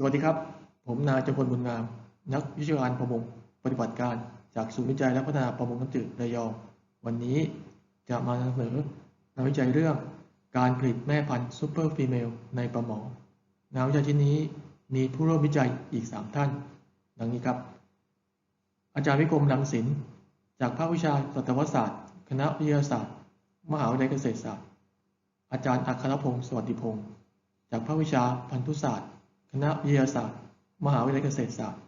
สวัสดีครับ ผมนายจำพลบุญงาม นักวิชาการประมงปฏิบัติการจากศูนย์วิจัยและพัฒนาประมงน้ำจืดระยอง วันนี้จะมานำเสนองานวิจัยเรื่องการผลิตแม่พันธุ์ซูเปอร์ฟีเมลในปลาหมองานวิจัยชิ้นนี้มีผู้ร่วมวิจัยอีก 3 ท่าน ดังนี้ครับ อาจารย์วิกรมลังสินจากภาควิชาสัตวศาสตร์ คณะวิทยาศาสตร์ มหาวิทยาลัยเกษตรศาสตร์ อาจารย์อัครพงศ์สวัสดิพงศ์จากภาควิชาพันธุศาสตร์ คณะวิทยาศาสตร์ มหาวิทยาลัยเกษตรศาสตร์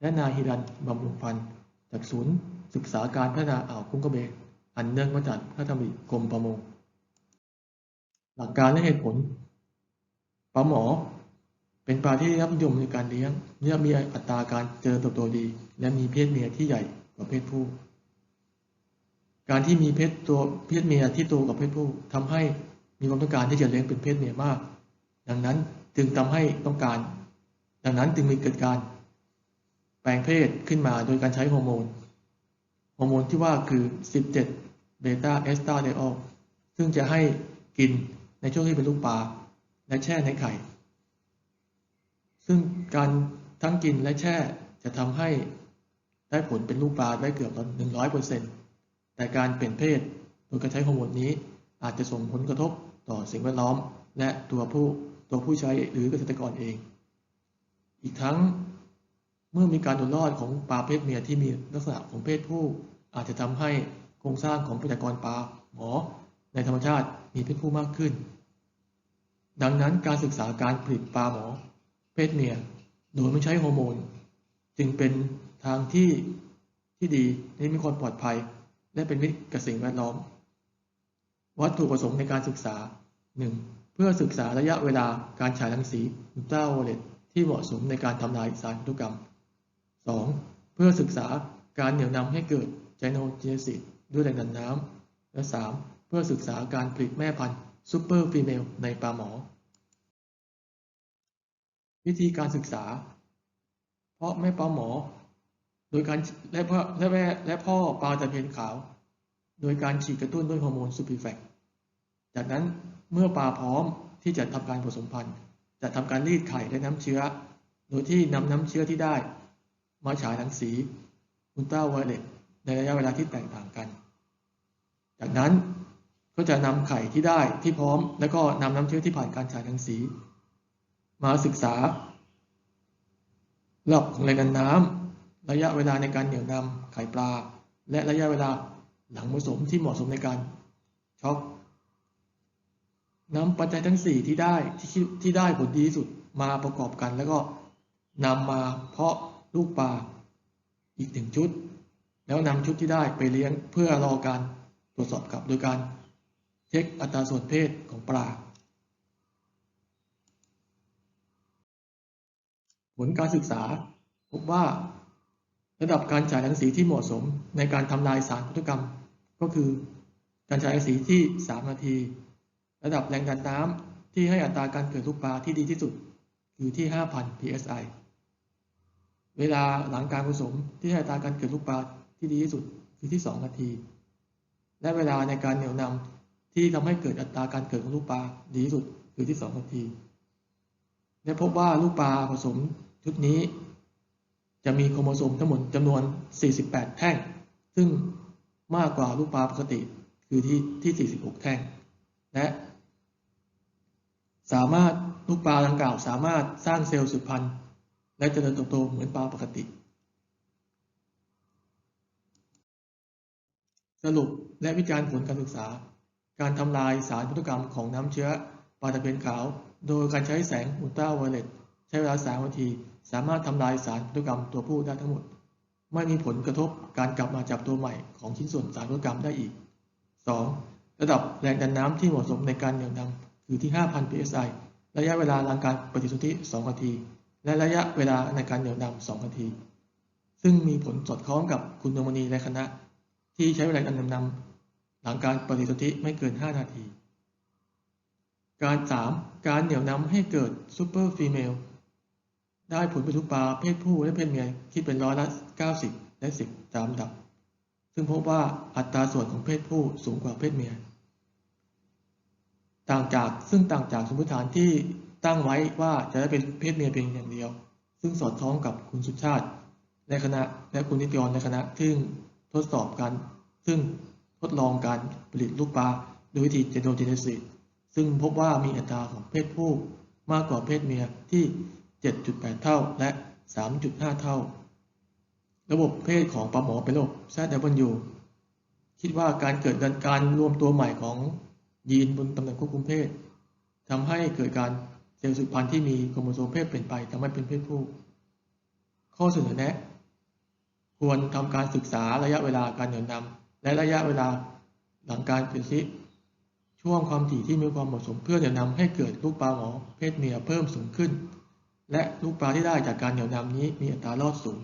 และนายฮิรันบำรุงพันธ์จากศูนย์ศึกษาการพัฒนาอ่าวคุ้งกระเบนอันเนื่องมาจากพระธรรมิกรมประมง หลักการและเหตุผลปลาหมอ เป็นปลาที่ได้รับนิยมในการเลี้ยงเนื่องมีอัตราการเจริญเติบโตดี และมีเพศเมียที่ใหญ่กว่าเพศผู้ การที่มีเพศตัวเพศเมียที่โตกว่าเพศผู้ทำให้มีความต้องการที่จะเลี้ยงเป็นเพศเมียมาก ดังนั้น จึงทำให้ต้องการ ดังนั้นจึงมีเกิดการ แปลงเพศขึ้นมาโดยการใช้ฮอร์โมนฮอร์โมนที่ว่าคือ 17เบต้าเอสตาเดอลซึ่งจะให้กินในช่วงที่เป็นลูกปลาและแช่ในไข่ ซึ่งการทั้งกินและแช่จะทำให้ได้ผลเป็นลูกปลาได้เกือบหนึ่งร้อยเปอร์เซ็นต์แต่การเปลี่ยนเพศโดยการใช้ฮอร์โมนนี้อาจจะส่งผลกระทบต่อสิ่งแวดล้อมและตัวผู้ ตัวผู้ใช้หรือเกษตรกรเอง อีกทั้งเมื่อมีการตัวรอดของปลาเพศเมียที่มีลักษณะของเพศผู้อาจจะทำให้โครงสร้างของประชากรปลาหมอ ในธรรมชาติมีเพศผู้มากขึ้น ดังนั้นการศึกษาการผลิตปลาหมอ เพศเมีย โดยไม่ใช้ฮอร์โมน จึงเป็นทางที่ที่ดีและมีความปลอดภัย และเป็นมิตรกับสิ่งแวดล้อม วัตถุประสงค์ในการศึกษา 1. เพื่อศึกษาระยะเวลาการฉายรังสีอุลตราไวโอเลตที่เหมาะสมในการทำลายสารพันธุกรรม 2. เพื่อศึกษาการเหนี่ยวนำให้เกิดไจโนเจนซิสด้วยแรงดันน้ำและ 3. เพื่อศึกษาการผลิตแม่พันธุ์ซูเปอร์ฟีเมลในปลาหมอ วิธีการศึกษา เพราะแม่ปลาหมอ โดยการและพ่อและแม่และพ่อปลาตะเพียนขาว โดยการฉีดกระตุ้นด้วยฮอร์โมนซูปิแฟก จากนั้นเมื่อปลาพร้อมที่จะทำการผสมพันธุ์ จะทำการรีดไข่และน้ำเชื้อ โดยที่นำน้ำเชื้อที่ได้ มาฉายรังสีอุลตราไวเลตในระยะเวลาที่แตกต่างกัน จากนั้นก็จะนำไข่ที่ได้ที่พร้อม แล้วก็นำน้ำเชื้อที่ผ่านการฉายรังสี มาศึกษาระดับของแรงดันน้ำระยะเวลาในการเหนี่ยวนำไข่ปลา และระยะเวลาหลังผสมที่เหมาะสมในการช็อก นำปัจจัยทั้ง 4 ที่ได้ที่ที่ได้ผลดีที่สุดมาประกอบกัน แล้วก็นำมาเพาะลูกปลาอีกหนึ่งชุด แล้วนำชุดที่ได้ไปเลี้ยงเพื่อรอการตรวจสอบกับโดยการเช็คอัตราส่วนเพศของปลา ผลการศึกษาพบว่าระดับการฉายรังสีที่เหมาะสมในการทำลายสารพันธุกรรม ก็คือการฉายรังสีที่ 3 นาที ระดับแรงดันน้ำที่ให้อัตราการเกิดลูกปลาที่ดีที่สุด คือที่ 5,000 psi เวลาหลังการผสมที่ให้อัตราการเกิดลูกปลาที่ดีที่สุดคือที่ 2 นาที และเวลาในการเหนี่ยวนำที่ทำให้เกิดอัตราการเกิดของลูกปลาดีที่สุดคือที่ 2 นาที และพบว่าลูกปลาผสมชุดนี้ จะมีโครโมโซมทั้งหมดจำนวน 48 แท่ง ซึ่งมากกว่าลูกปลาปกติคือที่ที่ 46 แท่ง และ สามารถลูกปลาดังกล่าวสามารถสร้างเซลล์สืบพันธุ์ และเจริญเติบโตเหมือนปลาปกติ สรุปและวิจารณ์ผลการศึกษา การทำลายสารพันธุกรรมของน้ำเชื้อปลาตะเพียนขาว โดยการใช้แสงอุลตราไวโอเลตใช้เวลา3นาที สามารถทำลายสารพันธุกรรมตัวผู้ได้ทั้งหมด ไม่มีผลกระทบการกลับมาจับตัวใหม่ของชิ้นส่วนสารพันธุกรรมได้อีก 2. ระดับแรงดันน้ำที่เหมาะสมในการเหนี่ยวนำ คือที่ 5,000 psi ระยะเวลาหลังการปฏิสนธิ2นาที และระยะเวลาในการเหนี่ยวนำ2นาที ซึ่งมีผลสอดคล้องกับคุณนวมณีและคณะ ที่ใช้เวลาการเหนี่ยวนำหลังการปฏิสนธิไม่เกิน 5 นาที การ 3. การเหนี่ยวนำให้เกิดซูเปอร์ฟีเมลได้ผลเป็นลูกปลาเพศผู้และเพศเมียคิดเป็นร้อยละ 90 และ 10 ตามลำดับ ซึ่งพบว่าอัตราส่วนของเพศผู้สูงกว่าเพศเมีย ต่างจากซึ่งต่างจากสมมติฐานที่ตั้งไว้ว่าจะได้เป็นเพศเมียเพียงอย่างเดียว ซึ่งสอดคล้องกับคุณสุชาติ ในคณะและคุณนิติกรในคณะซึ่งทดสอบการซึ่งทดลองการผลิตลูกปลาโดยวิธีเจโนเจเนซิสซึ่งพบว่ามีอัตราของเพศผู้มากกว่าเพศเมียที่ 7.8 เท่าและ 3.5 เท่า ระบบเพศของปลาหมอเป็นระบบ ZW คิดว่าการเกิดการรวมตัวใหม่ของ ยีนบนตำแหน่งควบคุมเพศทำให้เกิดการเซลล์สืบพันธุ์ที่มีโครโมโซมเพศเปลี่ยนไปทำให้เป็นเพศผู้ ข้อเสนอแนะ ควรทำการศึกษาระยะเวลาการเหนี่ยวนำและระยะเวลาหลังการเปลี่ยนซิช่วงความถี่ที่มีความเหมาะสมเพื่อเหนี่ยวนำให้เกิดลูกปลาหมอเพศเมียเพิ่มสูงขึ้น และลูกปลาที่ได้จากการเหนี่ยวนำนี้มีอัตรารอดสูง